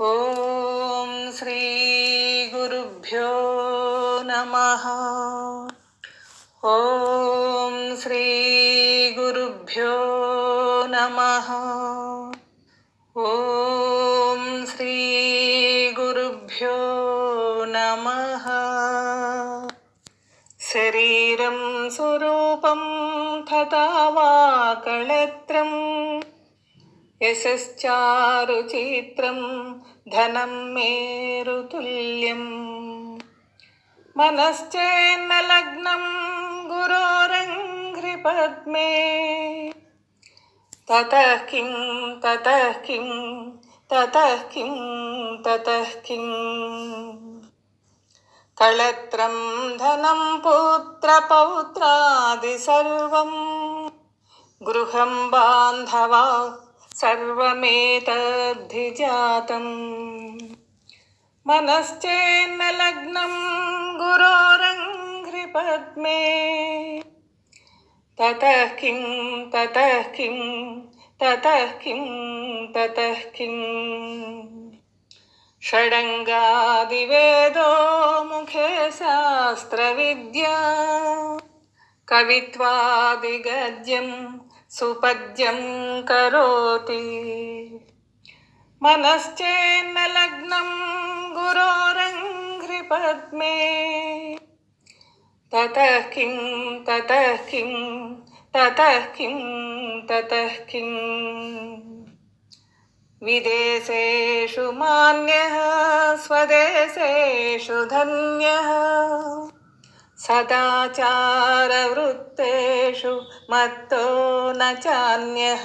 ॐ श्रीगुरुभ्यो नमः। ॐ श्रीगुरुभ्यो नमः। ॐ श्रीगुरुभ्यो नमः। शरीरं स्वरूपं तथा वा कळत्रम् यशश्चारुचित्रं धनं मेरुतुल्यम् मनश्चेन्न लग्नं गुरोरङ्घ्रिपद्मे ततः किं ततः किं ततः किं ततः किम् कळत्रं धनं पुत्रपौत्रादि सर्वम् गृहं बान्धवा सर्वमेतद्धिजातम्। मनश्चेन्न लग्नं गुरोरङ्घ्रिपद्मे ततः किं ततः किं ततः किं, ततः किम् षडङ्गादिवेदो मुखे शास्त्रविद्या। कवित्वादिगद्यं सुपद्यं करोति। मनश्चेन्न लग्नं गुरोरङ्घ्रिपद्मे। ततः किं ततः किं ततः किं ततः किम् विदेशेषु मान्यः स्वदेशेषु धन्यः सदाचारवृत्तेषु मत्तो न चान्यः।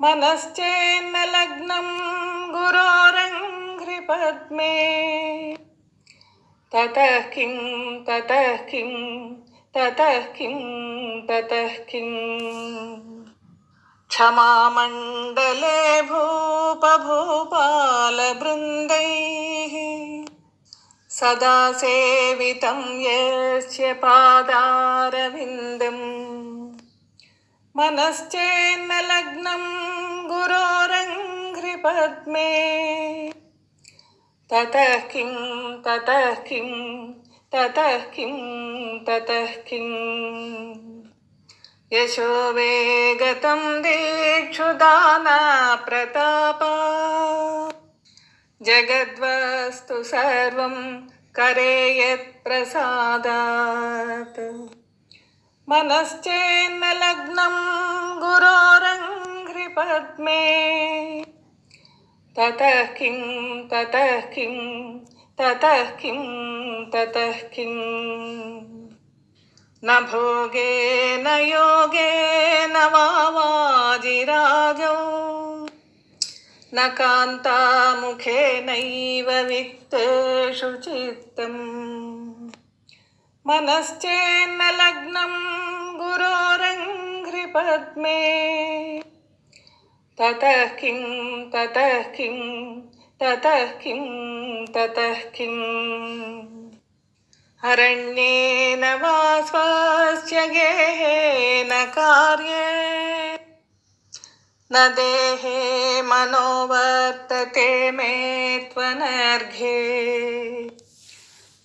मनश्चेन्न लग्नं गुरोरङ्घ्रिपद्मे। ततः किं ततः किं ततः किं, ततः किम् क्षमामण्डले भूपभूपालबृन्दैः सदा सेवितं यस्य पादारविन्दम् मनश्चेन्न लग्नं गुरोरङ्घ्रिपद्मे ततः किं ततः किं ततः किं ततः किम् यशो वेगतं दीक्षुदाना प्रतापा जगद्वस्तु सर्वं करे यत्प्रसादात् मनश्चेन्न लग्नं गुरोरङ्घ्रिपद्मे। ततः किं ततः किं ततः किं, ततः किम् न भोगे न योगे न वावाजिराजौ न कान्तामुखेनैव वित्तेषु चित्तम्। मनश्चेन्न लग्नं गुरोरङ्घ्रिपद्मे। ततः किं ततः किं ततः किं ततः किम् अरण्येन वा स्वस्य गेहेन कार्ये न देहे मनोवर्तते मे त्वनर्घे।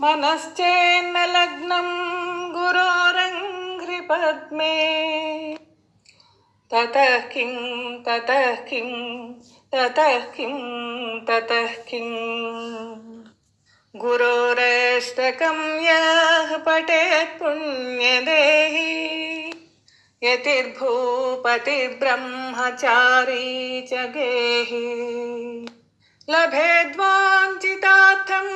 मनश्चेन्न लग्नं गुरोरङ्घ्रिपद्मे। ततः किं ततः किं ततः किं, ततः किम् गुरोरष्टकं यः पठेत् पुण्यदेहि। यतिर्भूपतिर्ब्रह्मचारी च गेहि। लभेद्वाञ्छितार्थं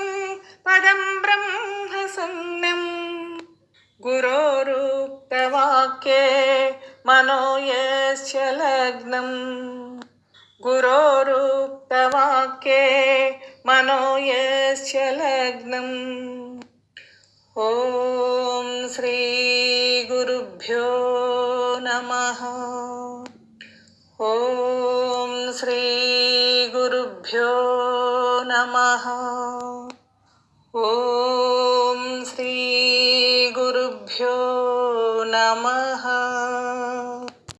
पदं ब्रह्मसंज्ञम् गुरोरुक्तवाक्ये मनो यस्य लग्नम् गुरोरुक्तवाक्ये मनो यस्य लग्नम् ॐ श्रीगुरुभ्यो नमः ॐ श्रीगुरुभ्यो नमः